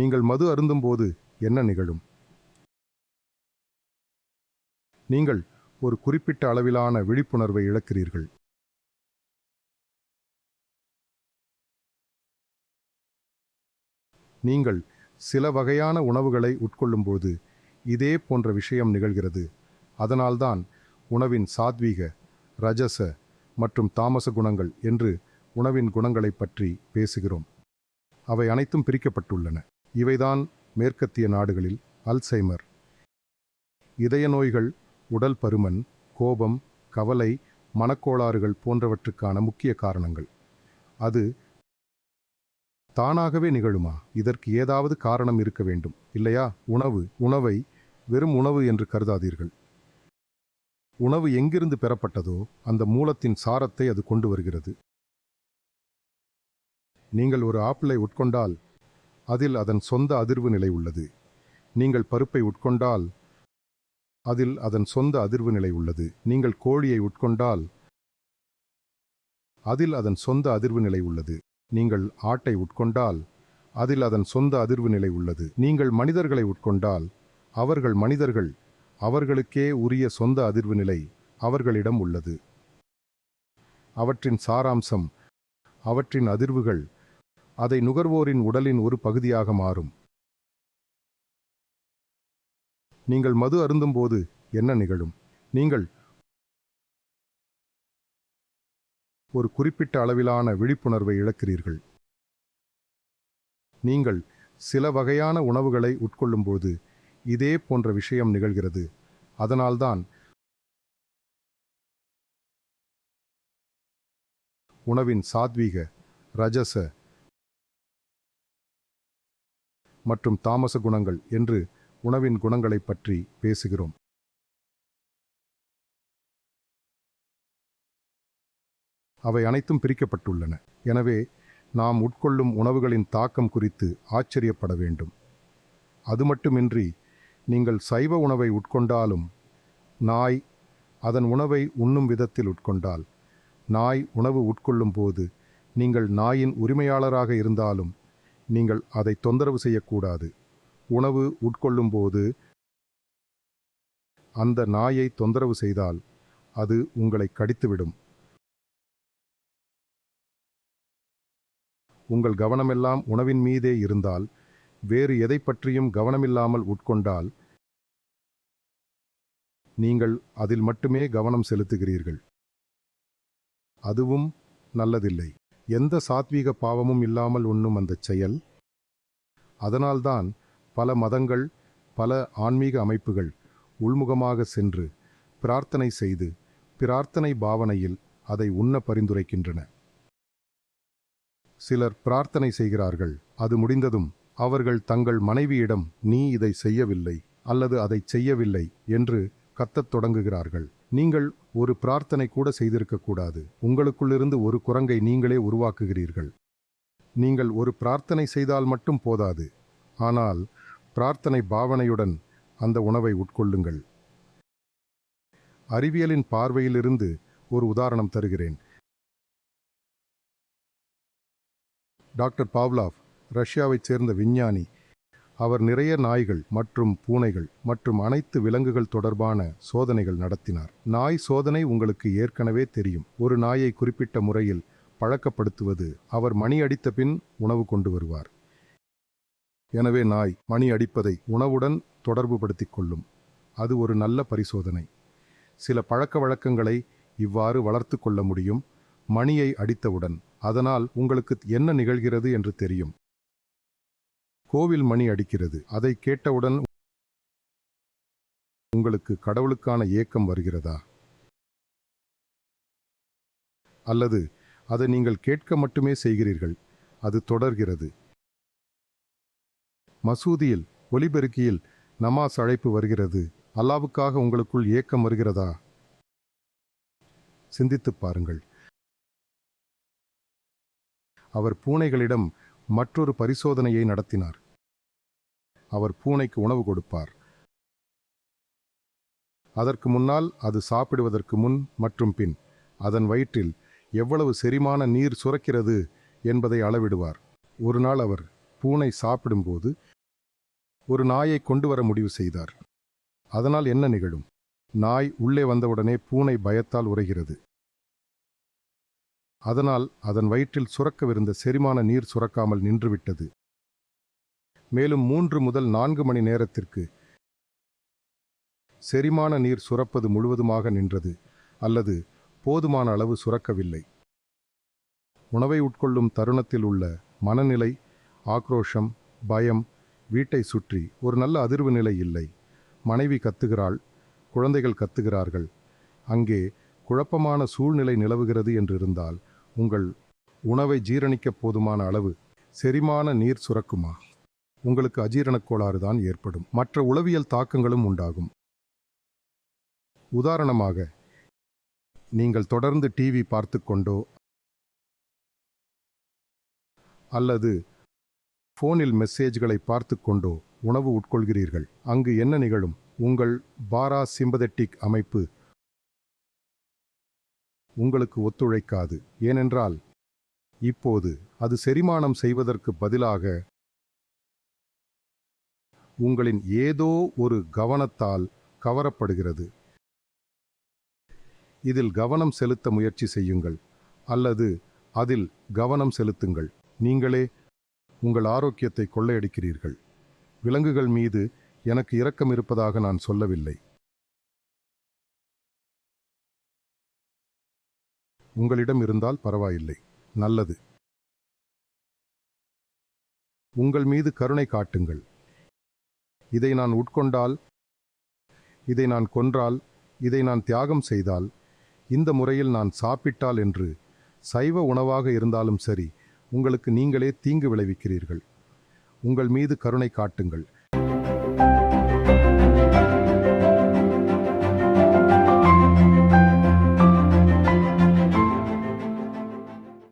நீங்கள் மது அருந்தும்போது என்ன நிகழும்? நீங்கள் ஒரு குறிப்பிட்ட அளவிலான விழிப்புணர்வை இழக்கிறீர்கள். நீங்கள் சில வகையான உணவுகளை உட்கொள்ளும்போது இதே போன்ற விஷயம் நிகழ்கிறது. அதனால்தான் உணவின் சாத்வீக ரஜச மற்றும் தாமச குணங்கள் என்று உணவின் குணங்களைப் பற்றி பேசுகிறோம். அவை அனைத்தும் பிரிக்கப்பட்டுள்ளன. இவைதான் மேற்கத்திய நாடுகளில் அல்சைமர். இதய நோய்கள் உடல் பருமன் கோபம் கவலை மனக்கோளாறுகள் போன்றவற்றுக்கான முக்கிய காரணங்கள். அது தானாகவே நிகழுமா? இதற்கு ஏதாவது காரணம் இருக்க வேண்டும் இல்லையா? உணவு உணவை வெறும் உணவு என்று கருதாதீர்கள். உணவு எங்கிருந்து பெறப்பட்டதோ அந்த மூலத்தின் சாரத்தை அது கொண்டு வருகிறது. நீங்கள் ஒரு ஆப்பிளை உட்கொண்டால் அதில் அதன் சொந்த அதிர்வு நிலை உள்ளது. நீங்கள் பருப்பை உட்கொண்டால் அதில் அதன் சொந்த அதிர்வு நிலை உள்ளது. நீங்கள் கோழியை உட்கொண்டால் அதில் அதன் சொந்த அதிர்வு நிலை உள்ளது. நீங்கள் ஆட்டை உட்கொண்டால் அதில் அதன் சொந்த அதிர்வு நிலை உள்ளது. நீங்கள் மனிதர்களை உட்கொண்டால் அவர்கள் மனிதர்கள் அவர்களுக்கே உரிய சொந்த அதிர்வு நிலை அவர்களிடம் உள்ளது. அவற்றின் சாராம்சம் அவற்றின் அதிர்வுகள் அதை நுகர்வோரின் உடலின் ஒரு பகுதியாக மாறும். நீங்கள் மது அருந்தும்போது என்ன நிகழும்? நீங்கள் ஒரு குறிப்பிட்ட அளவிலான விழிப்புணர்வை இழக்கிறீர்கள். நீங்கள் சில வகையான உணவுகளை உட்கொள்ளும்போது இதே போன்ற விஷயம் நிகழ்கிறது. அதனால்தான் உணவின் சாத்வீக ரஜச மற்றும் தாமச குணங்கள் என்று உணவின் குணங்களைப் பற்றி பேசுகிறோம். அவை அனைத்தும் பிரிக்கப்பட்டுள்ளன. எனவே நாம் உட்கொள்ளும் உணவுகளின் தாக்கம் குறித்து ஆச்சரியப்பட வேண்டும். அது மட்டுமின்றி நீங்கள் சைவ உணவை உட்கொண்டாலும் நாய் அதன் உணவை உண்ணும் விதத்தில் உட்கொண்டால் நாய் உணவு உட்கொள்ளும் போது நீங்கள் நாயின் உரிமையாளராக இருந்தாலும் நீங்கள் அதை தொந்தரவு செய்யக்கூடாது. உணவு உட்கொள்ளும் போது அந்த நாயை தொந்தரவு செய்தால் அது உங்களை கடித்துவிடும். உங்கள் கவனமெல்லாம் உணவின் மீதே இருந்தால் வேறு எதை பற்றியும் கவனமில்லாமல் உட்கொண்டால் நீங்கள் அதில் மட்டுமே கவனம் செலுத்துகிறீர்கள். அதுவும் நல்லதில்லை. எந்த சாத்வீக பாவமும் இல்லாமல் உண்ணும் அந்த செயல்? அதனால்தான் பல மதங்கள் பல ஆன்மீக அமைப்புகள் உள்முகமாக சென்று பிரார்த்தனை செய்து பிரார்த்தனை பாவனையில் அதை உண்ண பரிந்துரைக்கின்றன. சிலர் பிரார்த்தனை செய்கிறார்கள் அது முடிந்ததும் அவர்கள் தங்கள் மனைவியிடம் நீ இதை செய்யவில்லை அல்லது அதை செய்யவில்லை என்று கத்தத் தொடங்குகிறார்கள். நீங்கள் ஒரு பிரார்த்தனை கூட செய்திருக்கக்கூடாது. உங்களுக்குள்ளிருந்து ஒரு குரங்கை நீங்களே உருவாக்குகிறீர்கள். நீங்கள் ஒரு பிரார்த்தனை செய்தால் மட்டும் போதாது. ஆனால் பிரார்த்தனை பாவனையுடன் அந்த உணவை உட்கொள்ளுங்கள். அறிவியலின் பார்வையிலிருந்து ஒரு உதாரணம் தருகிறேன். டாக்டர் பாவ்லாவ் ரஷ்யாவைச் சேர்ந்த விஞ்ஞானி அவர் நிறைய நாய்கள் மற்றும் பூனைகள் மற்றும் அனைத்து விலங்குகள் தொடர்பான சோதனைகள் நடத்தினார். நாய் சோதனை உங்களுக்கு ஏற்கனவே தெரியும். ஒரு நாயை குறிப்பிட்ட முறையில் பழக்கப்படுத்துவது அவர் மணி அடித்த பின் உணவு கொண்டு வருவார். எனவே நாய் மணி அடிப்பதை உணவுடன் தொடர்புபடுத்திக் கொள்ளும். அது ஒரு நல்ல பரிசோதனை. சில பழக்க வழக்கங்களை இவ்வாறு வளர்த்து கொள்ள முடியும். மணியை அடித்தவுடன். அதனால் உங்களுக்கு என்ன நிகழ்கிறது என்று தெரியும். கோவில் மணி அடிக்கிறது. அதை கேட்டவுடன் உங்களுக்கு கடவுளுக்கான ஏக்கம் வருகிறதா? அல்லது அதை நீங்கள் கேட்க மட்டுமே செய்கிறீர்கள். அது தொடர்கிறது. மசூதியில் ஒலிபெருக்கியில் நமாஸ் அழைப்பு வருகிறது. அல்லாவுக்காக உங்களுக்குள் ஏக்கம் வருகிறதா? சிந்தித்துப் பாருங்கள். அவர் பூனைகளிடம் மற்றொரு பரிசோதனையை நடத்தினார். அவர் பூனைக்கு உணவு கொடுப்பார். அதற்கு முன்னால் அது சாப்பிடுவதற்கு முன் மற்றும் பின் அதன் வயிற்றில் எவ்வளவு செரிமான நீர் சுரக்கிறது என்பதை அளவிடுவார். ஒரு நாள் அவர் பூனை சாப்பிடும்போது ஒரு நாயை கொண்டு வர முடிவு செய்தார். அதனால் என்ன நிகழும்? நாய் உள்ளே வந்தவுடனே பூனை பயத்தால் உரைகிறது அதனால் அதன் வயிற்றில் சுரக்கவிருந்த செரிமான நீர் சுரக்காமல் நின்றுவிட்டது. மேலும் மூன்று முதல் நான்கு மணி நேரத்திற்கு செரிமான நீர் சுரப்பது முழுவதுமாக நின்றது அல்லது போதுமான அளவு சுரக்கவில்லை. உணவை உட்கொள்ளும் தருணத்தில் உள்ள மனநிலை ஆக்ரோஷம் பயம் வீட்டை சுற்றி ஒரு நல்ல அதிர்வு நிலை இல்லை. மனைவி கத்துகிறாள் குழந்தைகள் கத்துகிறார்கள். அங்கே குழப்பமான சூழ்நிலை நிலவுகிறது என்றிருந்தால் உங்கள் உணவை ஜீரணிக்க போதுமான அளவு செரிமான நீர் சுரக்குமா? உங்களுக்கு அஜீரணக் கோளாறு தான் ஏற்படும். மற்ற உளவியல் தாக்கங்களும் உண்டாகும். உதாரணமாக நீங்கள் தொடர்ந்து டிவி பார்த்து கொண்டோ அல்லது ஃபோனில் மெசேஜ்களை பார்த்து கொண்டோ உணவு உட்கொள்கிறீர்கள். அங்கு என்ன நிகழும்? உங்கள் பாரா சிம்பதெட்டிக் அமைப்பு உங்களுக்கு ஒத்துழைக்காது. ஏனென்றால் இப்போது அது செரிமானம் செய்வதற்கு பதிலாக உங்களின் ஏதோ ஒரு கவனத்தால் கவரப்படுகிறது. இதில் கவனம் செலுத்த முயற்சி செய்யுங்கள். அல்லது அதில் கவனம் செலுத்துங்கள். நீங்களே உங்கள் ஆரோக்கியத்தை கொள்ளையடிக்கிறீர்கள். விலங்குகள் மீது எனக்கு இரக்கம் இருப்பதாக நான் சொல்லவில்லை. உங்களிடம் இருந்தால் பரவாயில்லை. நல்லது. உங்கள் மீது கருணை காட்டுங்கள். இதை நான் உட்கொண்டால் இதை நான் கொன்றால் இதை நான் தியாகம் செய்தால் இந்த முறையில் நான் சாப்பிட்டால் என்று சைவ உணவாக இருந்தாலும் சரி உங்களுக்கு நீங்களே தீங்கு விளைவிக்கிறீர்கள். உங்கள் மீது கருணை காட்டுங்கள்.